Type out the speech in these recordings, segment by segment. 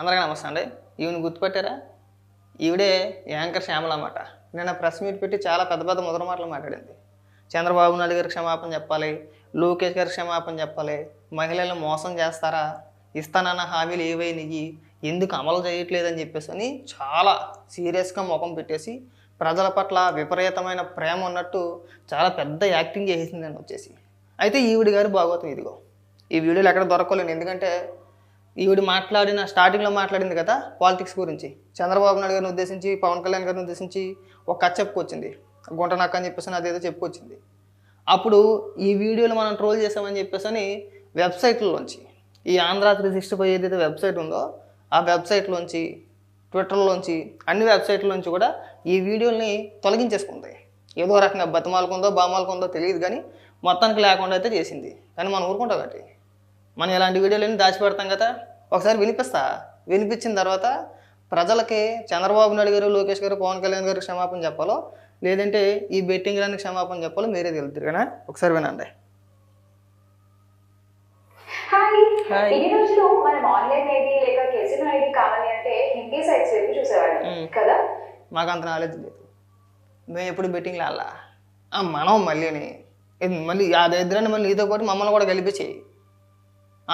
అందరికీ నమస్తే అండి. ఈవిని గుర్తుపెట్టారా? ఈవిడే యాంకర్ శ్యామల అన్నమాట. నిన్న ప్రెస్ మీట్ పెట్టి చాలా పెద్ద పెద్ద ముద్ర మాటలు మాట్లాడింది. చంద్రబాబు నాయుడు గారికి క్షమాపణ చెప్పాలి లోకేష్ గారికి క్షమాపణ చెప్పాలి మహిళలను మోసం చేస్తారా ఇస్తానన్న హామీలు ఏవైనాయి ఎందుకు అమలు చేయట్లేదని చెప్పేసి అని చాలా సీరియస్గా ముఖం పెట్టేసి ప్రజల పట్ల విపరీతమైన ప్రేమ ఉన్నట్టు చాలా పెద్ద యాక్టింగ్ చేసేసింది అని వచ్చేసి. అయితే ఈవిడి గారు భాగవతం ఇదిగో. ఈ వీడియోలు ఎక్కడ దొరకలేను. ఎందుకంటే ఈవిడ మాట్లాడిన స్టార్టింగ్లో మాట్లాడింది కదా పాలిటిక్స్ గురించి. చంద్రబాబు నాయుడు గారిని ఉద్దేశించి పవన్ కళ్యాణ్ గారిని ఉద్దేశించి ఒక కథ చెప్పుకొచ్చింది. గుంట నక్క అని చెప్పేసి అదేదో చెప్పుకొచ్చింది. అప్పుడు ఈ వీడియోలు మనం ట్రోల్ చేసామని చెప్పేసి వెబ్సైట్లలోంచి ఈ ఆంధ్ర త్రీ సిక్స్టీ ఫైవ్ ఏదైతే వెబ్సైట్ ఉందో ఆ వెబ్సైట్లోంచి ట్విట్టర్లోంచి అన్ని వెబ్సైట్లోంచి కూడా ఈ వీడియోల్ని తొలగించేసుకుంది. ఏదో రకంగా బతమాలకుందో బామాలకుందో తెలియదు కానీ మొత్తానికి లేకుండా అయితే చేసింది. కానీ మనం ఊరుకుంటాం కాబట్టి. మనం ఇలాంటి వీడియోలన్నీ దాచిపెడతాం కదా. ఒకసారి వినిపిస్తా? వినిపించిన తర్వాత ప్రజలకి చంద్రబాబు నాయుడు గారు లోకేష్ గారు పవన్ కళ్యాణ్ గారు క్షమాపణ చెప్పాలో లేదంటే ఈ బెట్టింగ్ రానికి క్షమాపణ చెప్పాలో మీరే తెలుస్తారు కదా. ఒకసారి వినండి. హాయ్. హాయ్. ఇన్ని రోజులు మనం ఆన్లైన్ ఐడి లేక కెసినో ఐడి కావాలి అంటే హిందీ సైట్స్ వైపు చూసేవాళ్ళం మ్మ్. కదా. మాకు అంత నాలెడ్జ్ లేదు. మేము ఎప్పుడు బెట్టింగ్లో అలా మనం మళ్ళీని. మళ్ళీ ఆ దరిద్రాన్ని మళ్ళీ నీతో పాటు మమ్మల్ని కూడా కలిపించేయి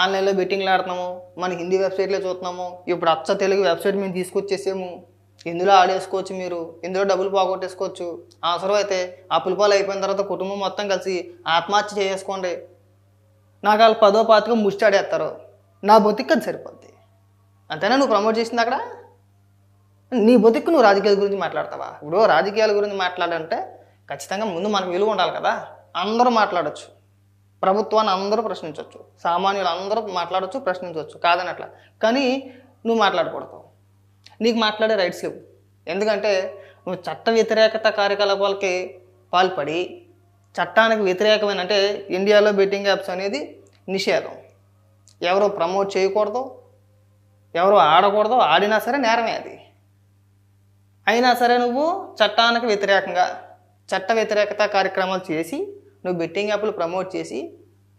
ఆన్లైన్లో బెట్టింగ్లు ఆడుతున్నాము మన హిందీ వెబ్సైట్లో చూస్తున్నాము ఇప్పుడు అచ్చ తెలుగు వెబ్సైట్ మేము తీసుకొచ్చేసాము. ఇందులో ఆడేసుకోవచ్చు మీరు ఇందులో డబ్బులు పోగొట్టేసుకోవచ్చు. అవసరం అయితే ఆ పులిపాలు అయిపోయిన తర్వాత కుటుంబం మొత్తం కలిసి ఆత్మహత్య చేసుకోండి నాకు వాళ్ళు పదో పాతిగా ముష్టి ఆడేస్తారు నా బతికి అది సరిపోద్ది. అంతేనా నువ్వు ప్రమోట్ చేసింది అక్కడ? నీ బతుకు నువ్వు రాజకీయాల గురించి మాట్లాడతావా? ఇప్పుడు రాజకీయాల గురించి మాట్లాడంటే ఖచ్చితంగా ముందు మనకు విలువ ఉండాలి కదా. అందరూ మాట్లాడొచ్చు. ప్రభుత్వాన్ని అందరూ ప్రశ్నించవచ్చు సామాన్యులు అందరూ మాట్లాడవచ్చు ప్రశ్నించవచ్చు కాదని అట్లా కానీ నువ్వు మాట్లాడకూడదు. నీకు మాట్లాడే రైట్స్ లేవు. ఎందుకంటే నువ్వు చట్ట వ్యతిరేకత కార్యకలాపాలకి పాల్పడి చట్టానికి వ్యతిరేకమైన అంటే ఇండియాలో బెట్టింగ్ యాప్స్ అనేది నిషేధం. ఎవరు ప్రమోట్ చేయకూడదు ఎవరు ఆడకూడదు ఆడినా సరే నేరమే అది. అయినా సరే నువ్వు చట్టానికి వ్యతిరేకంగా చట్ట వ్యతిరేకత కార్యక్రమాలు చేసి నువ్వు బెట్టింగ్ యాప్లు ప్రమోట్ చేసి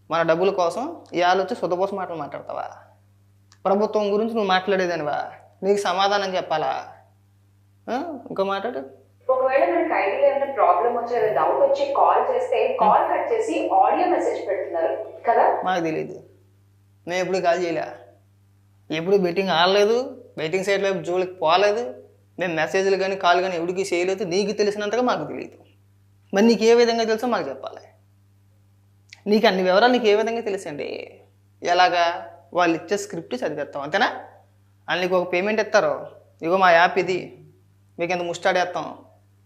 మన డబ్బుల కోసం ఇవాళ వచ్చి సుధపోస మాటలు మాట్లాడతావా? ప్రభుత్వం గురించి నువ్వు మాట్లాడేదానివా? నీకు సమాధానం చెప్పాలా? ఇంకో మాట్లాడు ఒకవేళ మనకి ఐడిలో ఏమైనా ప్రాబ్లం వచ్చే డౌట్ వచ్చి కాల్ చేస్తే కాల్ కట్ చేసి ఆడియో మెసేజ్ పెడుతున్నారు కదా? మాకు తెలియదు మేము ఎప్పుడు కాల్ చేయలే. ఎప్పుడు బెట్టింగ్ ఆడలేదు. బెట్టింగ్ సైట్ వైపు జోలికి పోలేదు. మేము మెసేజ్లు కానీ కాల్ కానీ ఎవరికి చేయలేదు నీకు తెలిసినంతగా మాకు తెలియదు మరి నీకు ఏ విధంగా తెలుసో మాకు చెప్పాలి. నీకు అన్ని వివరాలు నీకు ఏ విధంగా తెలుసండి? ఎలాగా వాళ్ళు ఇచ్చే స్క్రిప్ట్ చదివేస్తాం అంతేనా? వాళ్ళు నీకు ఒక పేమెంట్ ఇస్తారు. ఇగో మా యాప్ ఇది మీకు ఎంత ముస్టాడేస్తాం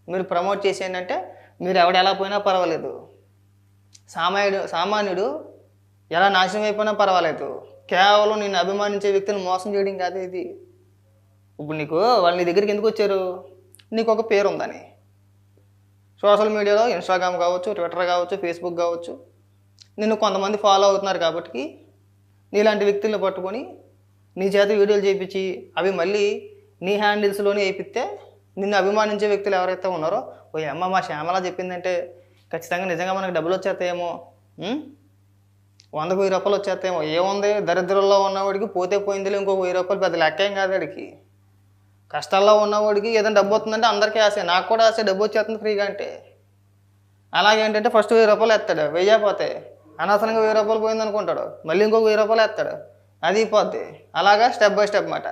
మీరు ప్రమోట్ చేసేయండి అంటే మీరు ఎవడు ఎలా పోయినా పర్వాలేదు. సామాన్యుడు సామాన్యుడు ఎలా నాశనం అయిపోయినా పర్వాలేదు. కేవలం నేను అభిమానించే వ్యక్తిని మోసం చేయడం కాదు ఇది. ఇప్పుడు నీకు వాళ్ళు నీ దగ్గరికి ఎందుకు వచ్చారు? నీకు ఒక పేరు ఉందని సోషల్ మీడియాలో ఇన్స్టాగ్రామ్ కావచ్చు ట్విట్టర్ కావచ్చు ఫేస్బుక్ కావచ్చు. నిన్ను కొంతమంది ఫాలో అవుతున్నారు కాబట్టి నీలాంటి వ్యక్తులను పట్టుకొని నీ చేత వీడియోలు చేయించి అవి మళ్ళీ నీ హ్యాండిల్స్లోనే వేయిస్తే నిన్ను అభిమానించే వ్యక్తులు ఎవరైతే ఉన్నారో ఓ అమ్మ మా శ్యామల చెప్పిందంటే ఖచ్చితంగా నిజంగా మనకు డబ్బులు వచ్చేస్తాయేమో వంద వందకు వెయ్యి రూపాయలు వచ్చేస్తాయేమో ఏముంది దరిద్రంలో ఉన్నవాడికి పోతే పోయిందిలే ఇంకో వెయ్యి రూపాయలు పెద్ద లెక్క ఏం కాదు వాడికి. కష్టాల్లో ఉన్నవాడికి ఏదైనా డబ్బు వస్తుందంటే అందరికీ ఆశ నాకు కూడా ఆశ డబ్బు వచ్చేస్తుంది ఫ్రీగా అంటే. అలాగే ఏంటంటే ఫస్ట్ వెయ్యి రూపాయలు వేస్తాడు వెయ్యి పోతే. అనవసరంగా వెయ్యి రూపాయలు పోయింది అనుకుంటాడు మళ్ళీ ఇంకొక వెయ్యి రూపాయలు వేస్తాడు అది పోద్ది. అలాగా స్టెప్ బై స్టెప్ మాట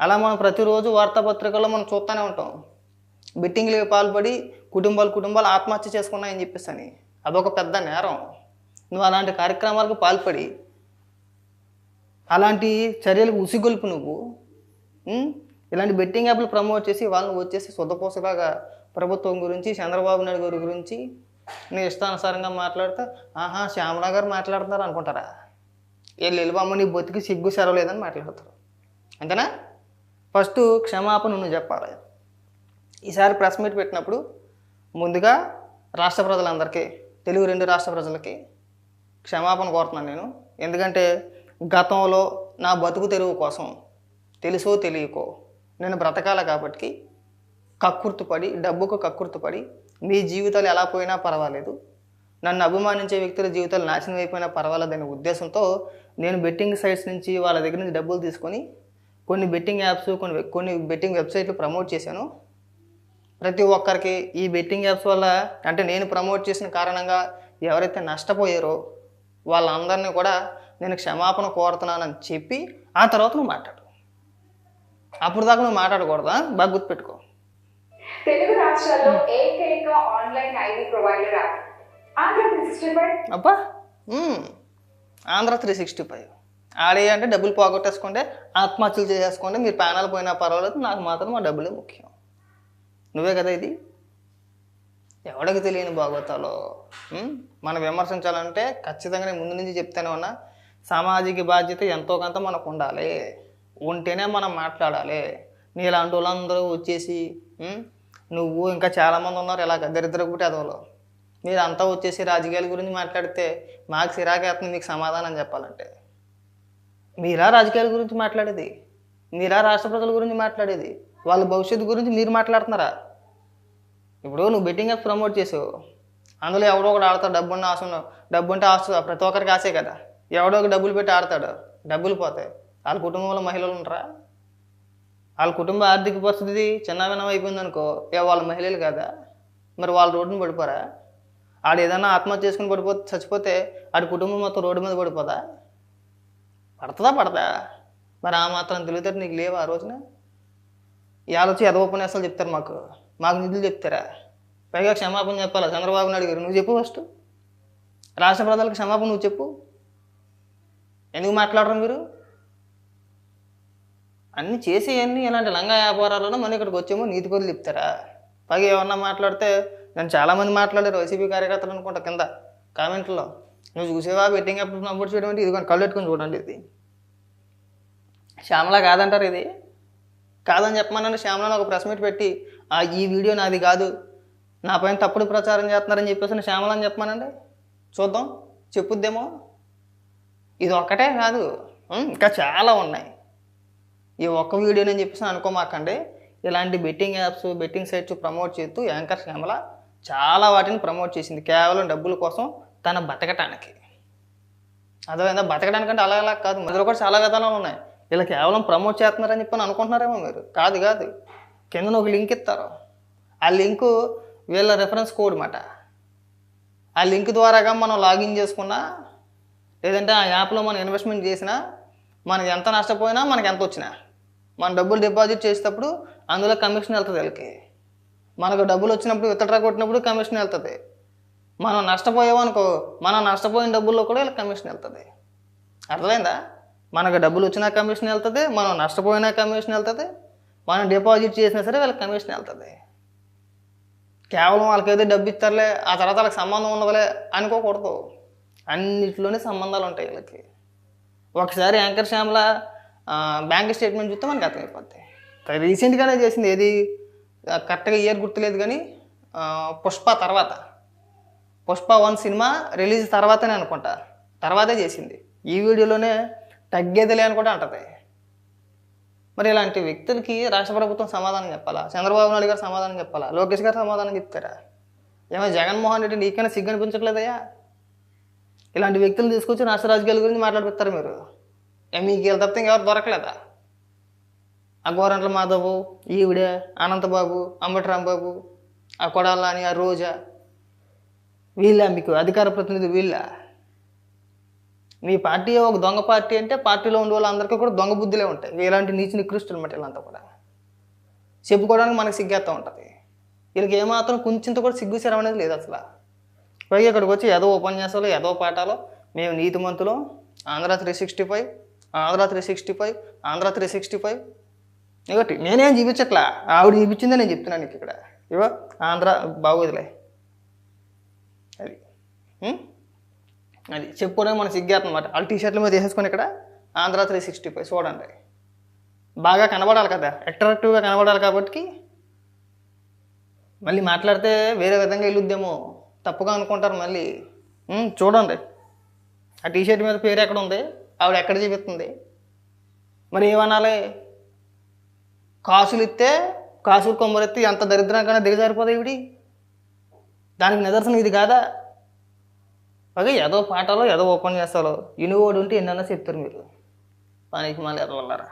అలా మనం ప్రతిరోజు వార్తాపత్రికల్లో మనం చూస్తూనే ఉంటాం. బెట్టింగ్లకి పాల్పడి కుటుంబాలు కుటుంబాలు ఆత్మహత్య చేసుకున్నాయని చెప్పేసి అని. అదొక పెద్ద నేరం. నువ్వు అలాంటి కార్యక్రమాలకు పాల్పడి అలాంటి చర్యలకు ఉసిగొల్పు నువ్వు. ఇలాంటి బెట్టింగ్ యాప్లు ప్రమోట్ చేసి వాళ్ళని వచ్చేసి శుద్ధపోసలాగా ప్రభుత్వం గురించి చంద్రబాబు నాయుడు గారి గురించి నేను ఇష్టానుసారంగా మాట్లాడితే ఆహా శ్యామలా గారు మాట్లాడుతున్నారు అనుకుంటారా? వీళ్ళు వెళ్ళిపోమ్మ నీ బతికి సిగ్గు సెరవలేదని మాట్లాడతారు అంతేనా? ఫస్ట్ క్షమాపణ నువ్వు చెప్పాలి. ఈసారి ప్రెస్ మీట్ పెట్టినప్పుడు ముందుగా రాష్ట్ర ప్రజలందరికీ తెలుగు రెండు రాష్ట్ర ప్రజలకి క్షమాపణ కోరుతున్నాను నేను. ఎందుకంటే గతంలో నా బతుకు తెరువు కోసం తెలుసో తెలియకో నేను బ్రతకాల కాబట్టి కక్కుర్తుపడి డబ్బుకు కక్కుర్తుపడి మీ జీవితాలు ఎలా పోయినా పర్వాలేదు. నన్ను అభిమానించే వ్యక్తుల జీవితాలు నాశనం అయిపోయినా పర్వాలేదనే ఉద్దేశంతో నేను బెట్టింగ్ సైట్స్ నుంచి వాళ్ళ దగ్గర నుంచి డబ్బులు తీసుకొని కొన్ని బెట్టింగ్ యాప్స్ కొన్ని కొన్ని బెట్టింగ్ వెబ్సైట్లు ప్రమోట్ చేశాను. ప్రతి ఒక్కరికి ఈ బెట్టింగ్ యాప్స్ వల్ల అంటే నేను ప్రమోట్ చేసిన కారణంగా ఎవరైతే నష్టపోయారో వాళ్ళందరినీ కూడా నేను క్షమాపణ కోరుతున్నానని చెప్పి ఆ తర్వాత నువ్వు మాట్లాడు. అప్పుడు దాకా నువ్వు మాట్లాడకూడదా? బాగా గుర్తుపెట్టుకో. తెలుగు రాష్ట్రాల్లో ఏకైక online ID provider app. Andhra three sixty five. అబ్బా. Andhra three sixty five. ఆడే అంటే డబ్బులు పోగొట్టేసుకుంటే ఆత్మహత్యలు చేసేసుకోండి మీరు ప్యానాలు పోయినా పర్వాలేదు నాకు మాత్రం మా డబ్బులే ముఖ్యం. నువ్వే కదా ఇది? ఎవడికి తెలియని మ్మ్? మనం విమర్శించాలంటే ఖచ్చితంగా నేను ముందు నుంచి చెప్తానే ఉన్నా సామాజిక బాధ్యత ఎంతో కొంత మనకు ఉండాలి. ఉంటేనే మనం మాట్లాడాలి. నీలాంటి వాళ్ళందరూ వచ్చేసి? నువ్వు ఇంకా చాలామంది ఉన్నారు ఇలాగ దరిద్ర పుట్టేదోలో మీరు అంతా వచ్చేసి రాజకీయాల గురించి మాట్లాడితే మాకు సిరాకేస్తుంది మీకు సమాధానం చెప్పాలంటే. మీరా రాజకీయాల గురించి మాట్లాడేది? మీరా రాష్ట్ర ప్రజల గురించి మాట్లాడేది? వాళ్ళ భవిష్యత్తు గురించి మీరు మాట్లాడుతున్నారా? ఇప్పుడు నువ్వు బెట్టింగ్ యాప్ ప్రమోట్ చేసావు. అందులో ఎవడో ఒకడు ఆడతాడు డబ్బు ఉన్న ఆశ డబ్బు ఉంటే ఆశ ప్రతి ఒక్కరికి ఆశే కదా. ఎవడో ఒక డబ్బులు పెట్టి ఆడతాడు డబ్బులు పోతాయి. వాళ్ళ కుటుంబంలో మహిళలు ఉంటారా వాళ్ళ కుటుంబ ఆర్థిక పరిస్థితి చిన్నవినం అయిపోయింది అనుకో ఏ వాళ్ళ మహిళలు కదా. మరి వాళ్ళ రోడ్డున పడిపోరా? ఆడు ఏదైనా ఆత్మహత్య చేసుకుని పడిపోతే చచ్చిపోతే ఆడి కుటుంబం మొత్తం రోడ్డు మీద పడిపోదా? పడుతుందా పడదా? మరి ఆ మాత్రం తెలివితేట నీకు లేవా ఆ రోజున? ఈ వచ్చి ఎదవ ఉపన్యాసాలు చెప్తారు మాకు. మాకు నిధులు చెప్తారా? పైగా క్షమాపణ చెప్పాలా? చంద్రబాబు నాయుడు గారు నువ్వు చెప్పు ఫస్ట్ రాష్ట్ర ప్రజలకు క్షమాపణ నువ్వు చెప్పు. ఎందుకు మాట్లాడరు మీరు? అన్నీ చేసి ఇలాంటి లంగా వ్యాపారాలను మన ఇక్కడికి వచ్చేమో నీతి కొద్ది చెప్తారా? పైగా ఏమన్నా మాట్లాడితే నేను చాలామంది మాట్లాడారు వైసీపీ కార్యకర్తలు అనుకుంటా కింద కామెంట్లో నువ్వు చూసేవా? బెట్టింగ్ అప్పుడు నమోదు చేయడం అంటే ఇది కానీ కళ్ళు పెట్టుకొని చూడండి ఇది. శ్యామలా కాదంటారు ఇది. కాదని చెప్పమనండి శ్యామలను ఒక ప్రెస్ మీట్ పెట్టి ఆ ఈ వీడియో నాది కాదు. నా పైన తప్పుడు ప్రచారం చేస్తున్నారని చెప్పేసి శ్యామలని చెప్పమానండి. చూద్దాం. చెప్పుద్దేమో. ఇది ఒక్కటే కాదు. ఇంకా చాలా ఉన్నాయి. ఈ ఒక్క వీడియోని చెప్పేసి అనుకోమాకండి. ఇలాంటి betting apps betting sites promote చేస్తూ యాంకర్ శ్యామల చాలా వాటిని ప్రమోట్ చేసింది. కేవలం డబ్బుల కోసం తన బతకటానికి. అర్థమైందా? బతకడానికంటే అలా అలా కాదు. మధ్యలో కూడా చాలా విధానాలు ఉన్నాయి. ఇలా కేవలం ప్రమోట్ చేస్తున్నారని చెప్పని అనుకుంటున్నారేమో మీరు? కాదు కాదు. కింద ఒక లింక్ ఇస్తారు. ఆ లింకు వీళ్ళ రెఫరెన్స్ కోడ్ మాట. ఆ లింక్ ద్వారాగా మనం లాగిన్ చేసుకున్నా లేదంటే ఆ యాప్లో మనం ఇన్వెస్ట్మెంట్ చేసినా మనకి ఎంత నష్టపోయినా మనకి ఎంత వచ్చినా మన డబ్బులు డిపాజిట్ చేసేటప్పుడు అందులో కమిషన్ వెళ్తుంది వీళ్ళకి. మనకు డబ్బులు వచ్చినప్పుడు విత్డ్రా కొట్టినప్పుడు కమిషన్ వెళ్తుంది. మనం నష్టపోయామనుకో మనం నష్టపోయిన డబ్బుల్లో కూడా వీళ్ళకి కమిషన్ వెళ్తుంది. అర్థమైందా? మనకు డబ్బులు వచ్చినా కమిషన్ వెళ్తుంది మనం నష్టపోయినా కమిషన్ వెళ్తుంది మనం డిపాజిట్ చేసినా సరే వీళ్ళకి కమిషన్ వెళ్తుంది. కేవలం వాళ్ళకి ఏదో డబ్బు ఇస్తారులే ఆ తర్వాత వాళ్ళకి సంబంధం ఉండదులే అనుకోకూడదు. అన్నిటిలోనే సంబంధాలు ఉంటాయి వీళ్ళకి. ఒకసారి యాంకర్ శ్యామల బ్యాంక్ స్టేట్మెంట్ చూస్తే మనకు అర్థమైపోతాయి. రీసెంట్గానే చేసింది ఏది? కరెక్ట్గా ఇయర్ గుర్తులేదు కానీ పుష్ప తర్వాత. పుష్ప వన్ సినిమా రిలీజ్ తర్వాతనే అనుకుంటా. తర్వాతే చేసింది. ఈ వీడియోలోనే తగ్గేదిలే అని కూడా అంటది. మరి ఇలాంటి వ్యక్తులకి రాష్ట్ర ప్రభుత్వం సమాధానం చెప్పాలా? చంద్రబాబు నాయుడు గారు సమాధానం చెప్పాలా? లోకేష్ గారు సమాధానం చెప్తారా? ఏమో జగన్మోహన్ రెడ్డి నీకైనా సిగ్గు అనిపించట్లేదయ్యా. ఇలాంటి వ్యక్తులు తీసుకొచ్చి రాష్ట్ర రాజకీయాల గురించి మాట్లాడిపిస్తారు మీరు. మీకు వీళ్ళు తప్పితే ఇంకెవరు దొరకలేదా? ఆ గోరంట్ల మాధవ్ ఈవిడ అనంతబాబు అంబటరాంబాబు ఆ కొడాలని ఆ రోజా. వీళ్ళ మీకు అధికార ప్రతినిధి వీళ్ళ? మీ పార్టీ ఒక దొంగ పార్టీ అంటే పార్టీలో ఉండే వాళ్ళందరికీ కూడా దొంగ బుద్ధులే ఉంటాయి. ఇలాంటి నీచి నికృష్టులు అనమాట వీళ్ళంతా కూడా. చెప్పుకోవడానికి మనకు సిగ్గేస్తూ ఉంటుంది. వీళ్ళకి ఏమాత్రం కొంచెంత కూడా సిగ్గు అనేది లేదు అసలు. పైగా ఇక్కడికి వచ్చి ఏదో ఉపన్యాసాలు ఏదో పాఠాలు మేము నీతిమంతులు. Andhra three sixty five Andhra three sixty five Andhra three sixty five. ఇంకోటి నేనేం చూపించట్లా? ఆవిడ చూపించిందే నేను చెప్తున్నాను నీకు ఇక్కడ. ఇవో ఆంధ్ర బాగోదులే. అది. అది. చెప్పుకోవడం మన సిగ్గేస్తుందన్నమాట వాళ్ళ టీ షర్ట్ల మీద వేసేసుకొని ఇక్కడ ఆంధ్ర త్రీ సిక్స్టీ ఫైవ్ చూడండి. బాగా కనబడాలి కదా. అట్రాక్టివ్గా కనబడాలి కాబట్టి మళ్ళీ మాట్లాడితే వేరే విధంగా వెళ్ళుద్దేమో. తప్పుగా అనుకుంటారు మళ్ళీ. చూడండి. ఆ టీ షర్ట్ మీద పేరు ఎక్కడ ఉంది? ఆవిడ ఎక్కడ చూపిస్తుంది? మరి ఏమనాలి? కాసులు ఇస్తే కాసులు కొమ్మరెత్తి ఎంత దరిద్రంగానే దిగజారిపోతాయి ఇవిడి దానికి నిదర్శనం ఇది కాదా? పైగా ఏదో పాటలో ఏదో ఓపెన్ చేస్తాలో ఇనుగోడు ఉంటే ఎన్నైనా చెప్తారు మీరు. పనికి మళ్ళీ ఎదవల్లారా